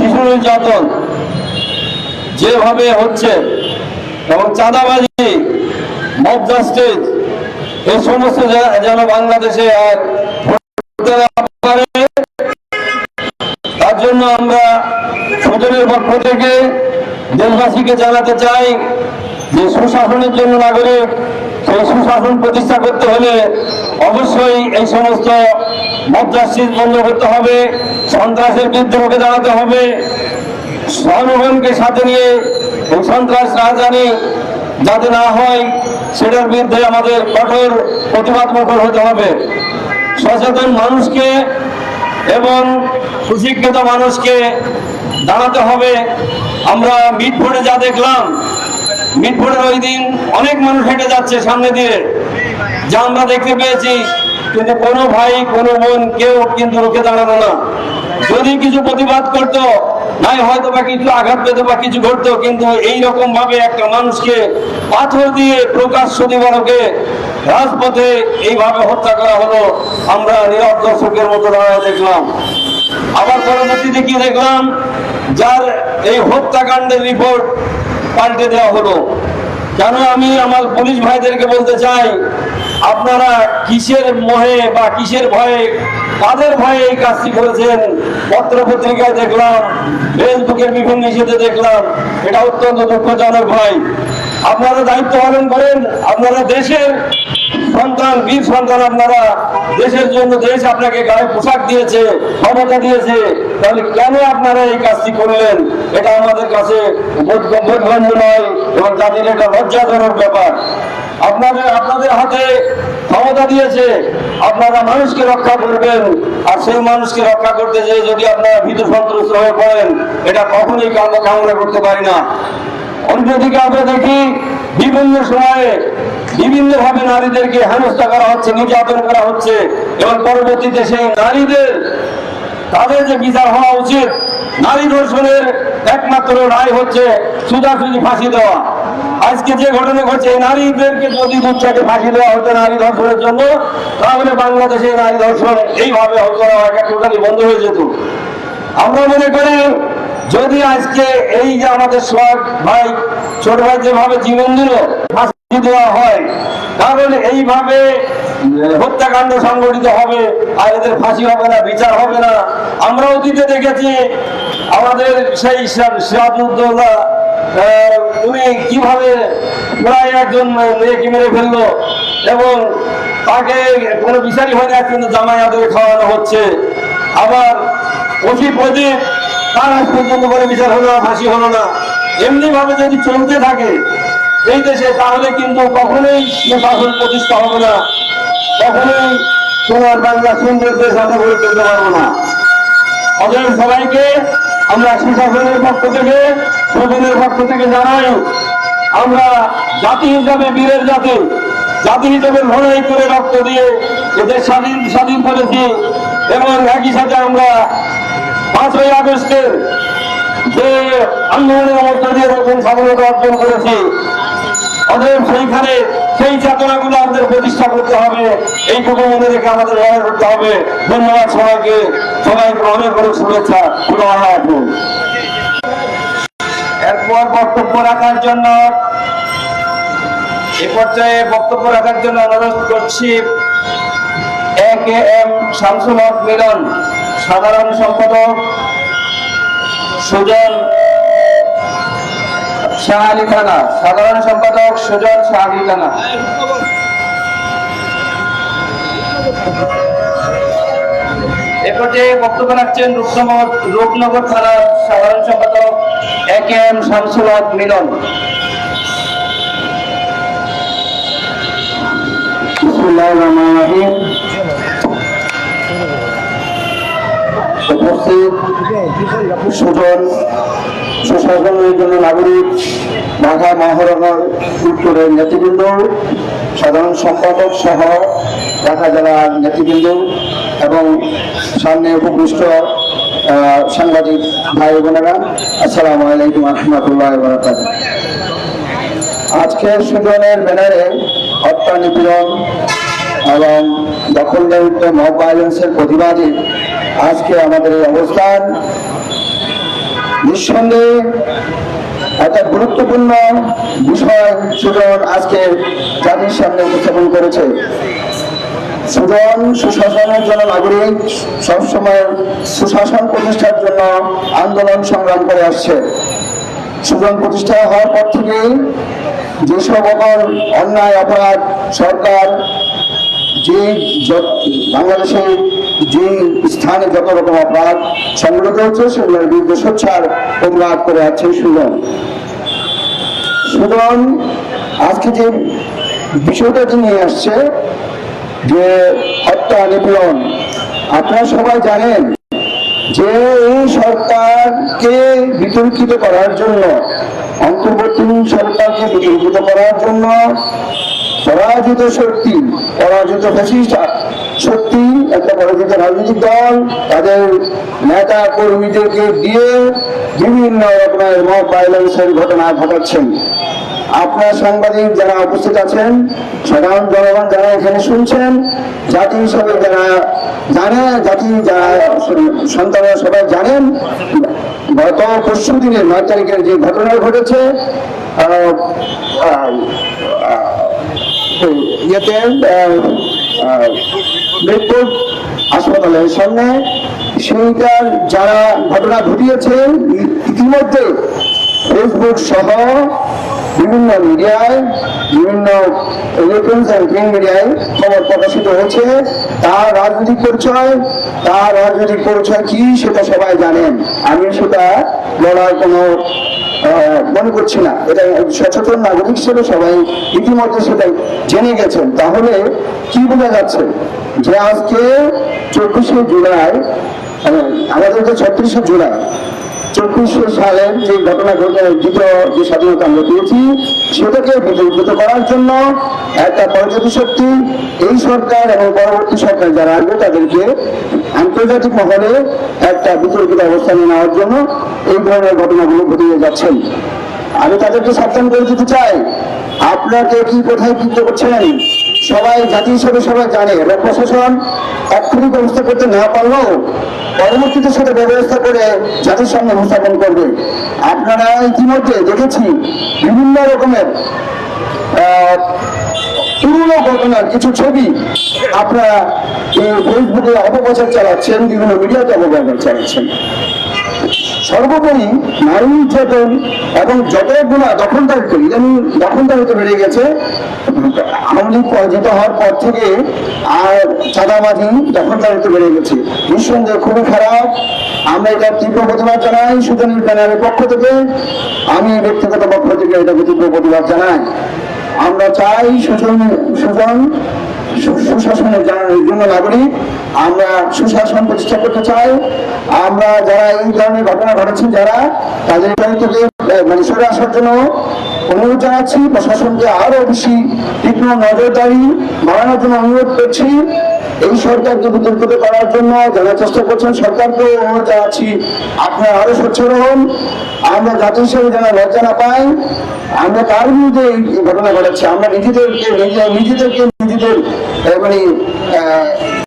শিশু নির্যাতন যেভাবে হচ্ছে, এবং চাঁদাবাজি মব জাস্টিস এই সমস্ত যেন বাংলাদেশে আর তার জন্য আমরা সদরের পক্ষ থেকে দেশবাসীকে জানাতে চাই যে সুশাসনের জন্য নাগরিক, সেই সুশাসন প্রতিষ্ঠা করতে হলে অবশ্যই এই সমস্ত মদ্রাসিস বন্ধ করতে হবে, সন্ত্রাসের রুখে দাঁড়াতে হবে। জনগণকে সাথে নিয়ে সন্ত্রাস রাজধানী যাতে না হয়, সেটার বিরুদ্ধে আমাদের কঠোর প্রতিবাদ মুখর হতে হবে। সচেতন মানুষকে এবং সুশিক্ষিত মানুষকে দাঁড়াতে হবে, আমরা মিটফোড়ে যা দেখলাম মিটফোড়ের ওই দিন অনেক মানুষ হেঁটে যাচ্ছে সামনে দিয়ে। যা আমরা দেখতে পেয়েছি, কিন্তু কোনো ভাই, কোনো বোন কেউ কিন্তু রুখে দাঁড়ানো না। যদি কিছু প্রতিবাদ করতো, নাই হয়তো বা কিছু আঘাত পেত বা কিছু ঘটতো, কিন্তু এই রকম ভাবে একটা মানুষকে পাথর দিয়ে প্রকাশ্য দিবারকে রাজপথে এইভাবে হত্যা করা হলো, আমরা নীরব দর্শকের মতো দাঁড়ায় দেখলাম। আবার পরবর্তীতে কি দেখলাম? যার এই হত্যাকাণ্ডের রিপোর্ট পাল্টে দেওয়া হলো। কেন আমি আমার পুলিশ ভাইদেরকে বলতে চাই, আপনারা কিসের মোহে বা কিসের ভয়ে, কাদের ভয়ে এই কাজটি করেছেন? পত্র পত্রিকায় দেখলাম, ফেসবুকের বিভিন্ন নিষেধে দেখলাম, এটা অত্যন্ত দুঃখজনক ভাই। আপনারা দায়িত্ব পালন করেন, আপনারা দেশের সন্তান, বীর সন্তান আপনারা, দেশের জন্য দেশ আপনাকে গায়ে পোশাক দিয়েছে, ক্ষমতা দিয়েছে, তাহলে কেন আপনারা এই কাজটি করলেন? এটা আমাদের কাছে নয় এবং জাতির এটা লজ্জাজনক ব্যাপার। আপনাদের আপনাদের হাতে ক্ষমতা দিয়েছে, আপনারা মানুষকে রক্ষা করবেন, আর সেই মানুষকে রক্ষা করতে যেয়ে যদি আপনারা ভীত সন্ত্রস্ত হয়ে পড়েন, এটা কখনোই কামনা করতে পারি না। অন্যদিকে আমরা দেখি বিভিন্ন সময়ে বিভিন্ন ভাবে নারীদেরকে হেনস্থা করা হচ্ছে, নির্যাতন করা হচ্ছে এবং পরবর্তীতে সেই নারীদের, তাদের যে বিচার হওয়া উচিত, নারী ধর্ষণের একমাত্র রায় হচ্ছে সুদাসুদি ফাঁসি দেওয়া। আজকে যে ঘটনা ঘটছে নারীদেরকে যদি দুচ্ছাকে ফাঁসি দেওয়া হতো নারী ধর্ষণের জন্য, তাহলে বাংলাদেশে নারী ধর্ষণ এইভাবে টোটালি বন্ধ হয়ে যেত। আমরা মনে করি যদি আজকে এই যে আমাদের সোহাগ ভাই, ছোট ভাই যেভাবে জীবন দিল, ফাঁসি দেওয়া হয় কারণ এইভাবে হত্যাকাণ্ড সংগঠিত হবে, আর এদের ফাঁসি হবে না, বিচার হবে না। আমরা অতীতে দেখেছি আমাদের সেই সিরাজউদ্দৌলা উনি কীভাবে প্রায় একজন মেয়েকে মেরে ফেলল এবং তাকে কোনো বিচারই হয় না কিন্তু আদরে খাওয়ানো হচ্ছে। আবার অতি প্রদীপ তার আজ পর্যন্ত করে বিচার হলো না, ফাঁসি হলো না। এমনি ভাবে যদি চলতে থাকে এই দেশে, তাহলে কিন্তু কখনোই সুশাসন প্রতিষ্ঠা হবে না। কখনোই তোমার বাংলা সুন্দর দেশ আমরা গড়ে তুলতে পারব না। অতএব সবাইকে আমরা সুশাসনের পক্ষ থেকে সজনের পক্ষ থেকে জানাই, আমরা জাতি হিসাবে বীরের জাতি জাতি হিসাবে লড়াই করে রক্ত দিয়ে এদের স্বাধীন স্বাধীন করেছি এবং একই সাথে আমরা পাঁচই আগস্টের যে আন্দোলনের মধ্য দিয়ে নতুন স্বাধীনতা অর্জন করেছি, অতএব সেইখানে সেই চেতনাগুলো আমাদের প্রতিষ্ঠা করতে হবে। এইটুকু মনে রেখে আমাদের লড়াই করতে হবে। ধন্যবাদ সবাইকে। সবাইকে অনেক অনেক শুভেচ্ছা। রাখুন এরপর বক্তব্য রাখার জন্য এ পর্যায়ে বক্তব্য রাখার জন্য অনুরোধ করছি সাধারণ সম্পাদক সুজন শাহ থানা সাধারণ সম্পাদক সুজন শাহ আলী থানা এ বক্তব্য রাখছেন রূপনগর রূপনগর থানার সাধারণ সম্পাদক A K M Shamsul Milon. Sujan সুশাসনের জন্য নাগরিক, ঢাকা মহানগর উত্তরের নেতৃবৃন্দ, সাধারণ সম্পাদক সহ ঢাকা জেলার নেতৃবৃন্দ এবং সামনে উপবিষ্ট সাংবাদিক ভাই বোনেরা, আসসালামু আলাইকুম রহমতুল্লাহ বারাকাতুহু। আজকে সুজনের ব্যানারে হত্যা, নিপীড়ন এবং দখলদারিত্ব মব ভায়োলেন্সের প্রতিবাদে আজকে আমাদের এই অবস্থান। নিঃসন্দেহে একটা গুরুত্বপূর্ণ বিষয় সুজন আজকে জাতির সামনে উপস্থাপন করেছে। সুজন সুশাসনের জন্য নাগরিক সবসময় সুশাসন প্রতিষ্ঠার জন্য আন্দোলন সংগ্রাম করে আসছে। সুজন প্রতিষ্ঠা হওয়ার পর থেকেই যেসব অন্যায়, অপরাধ সরকার যে বাংলাদেশে যে স্থানে যত রকম অপরাধ সংগঠিত হচ্ছে, সেগুলোর বিরুদ্ধে সোচ্চার প্রতিবাদ করে আছে সুজন। সুজন, আজকে যে বিষয়টা নিয়ে আসছে, যে হত্যা নিপীড়ন, আপনারা সবাই জানেন যে এই সরকারকে বিতর্কিত করার জন্য অন্তর্বর্তী সরকারকে বিতর্কিত করার জন্য পরাজিত শক্তি, পরাজিত ফ্যাসিস্ট, শক্তি, একটা পরাজিত রাজনৈতিক দল, তাদের নেতা কর্মীদেরকে দিয়ে বিভিন্ন রকমের মব ভাইলেন্সের ঘটনা ঘটাচ্ছেন। আপনার সাংবাদিক যারা উপস্থিত আছেন, সাধারণ জনগণ যারা এখানে শুনছেন, জাতি হিসাবে যারা জানে, জাতি যারা সন্তানরা সবাই জানেন, গত পরশু দিনের নয় তারিখের যে ঘটনা ঘটেছে ইয়েতে মিরপুর হাসপাতালের সামনে সেইটার যারা ঘটনা ঘটিয়েছে, ইতিমধ্যে ফেসবুক সহ বিভিন্ন মিডিয়ায়, বিভিন্ন ইলেকট্রনিক্স অ্যান্ড প্রিন্ট মিডিয়ায় খবর প্রকাশিত হয়েছে। তার রাজনৈতিক পরিচয়, তার রাজনৈতিক পরিচয় কি সেটা সবাই জানেন। আমি সেটা বলার কোনো মনে করছি না। এটা সচেতন নাগরিক হিসেবে সবাই ইতিমধ্যে সেটাই জেনে গেছেন। তাহলে কি বোঝা যাচ্ছে যে আজকে চব্বিশে জুলাই আমাদের যে ছত্রিশে জুলাই চব্বিশে সালের যে ঘটনা ঘটে দ্বিতীয় যে স্বাধীনতা আমরা পেয়েছি, সেটাকে বিতর্কিত করার জন্য একটা পর্যটন শক্তি এই সরকার এবং পরবর্তী সরকার যারা আসবে, তাদেরকে আন্তর্জাতিক মহলে একটা বিতর্কিত অবস্থানে নেওয়ার জন্য এই ধরনের ঘটনাগুলো ঘটিয়ে যাচ্ছেন আমি তাদেরকে সাবধান করে দিতে চাই। আপনাকে কি কোথায় কি করছেন? সবাই জাতি হিসেবে সবাই জানে। প্রশাসন এক্ষুনি ব্যবস্থা করতে না পারলেও পরবর্তীতে সেটা ব্যবস্থা করে জাতির সামনে উপস্থাপন করবে। আপনারা ইতিমধ্যে দেখেছি বিভিন্ন রকমের পুরনো ঘটনার কিছু ছবি আপনারা ফেসবুকে অপপ্রচার চালাচ্ছেন, বিভিন্ন মিডিয়াতে অপপ্রচার চালাচ্ছেন। সর্বোপরি নারী নির্যাতন এবং যতগুলো দখলদারিত্ব ইদানিং দখলদারিত্ব বেড়ে গেছে আওয়ামী লীগ পরাজিত হওয়ার পর থেকে আর চাঁদাবাজি দখলদারিত্ব বেড়ে গেছে। নিঃসন্দেহে খুবই খারাপ। আমরা এটা তীব্র প্রতিবাদ জানাই সুজনের ব্যানারের পক্ষ থেকে। আমি ব্যক্তিগত পক্ষ থেকে এটাকে তীব্র প্রতিবাদ জানাই। আমরা চাই সুজন সুজন সুশাসনের জন্য নাগরিক, আমরা সুশাসন প্রতিষ্ঠা করতে চাই। আমরা যারা এই ধরনের ঘটনা ঘটেছেন যারা তাদের থেকে মানে সরে আসার জন্য অনুরোধ জানাচ্ছি। প্রশাসনকে আরও বেশি তীক্ষ্ণ নজরদারি বাড়ানোর জন্য অনুরোধ করছি। এই সরকারকে বিতর্কিত করার জন্য যারা চেষ্টা করছেন সরকারকে অনুরোধ জানাচ্ছি, আপনারা আরও স্বচ্ছ হন আমরা জাতি হিসেবে যেন লজ্জা না পাই, আমরা কার বিরুদ্ধে এই ঘটনা ঘটাচ্ছি আমরা নিজেদেরকে নিজে- নিজেদেরকে, নিজেদের মানে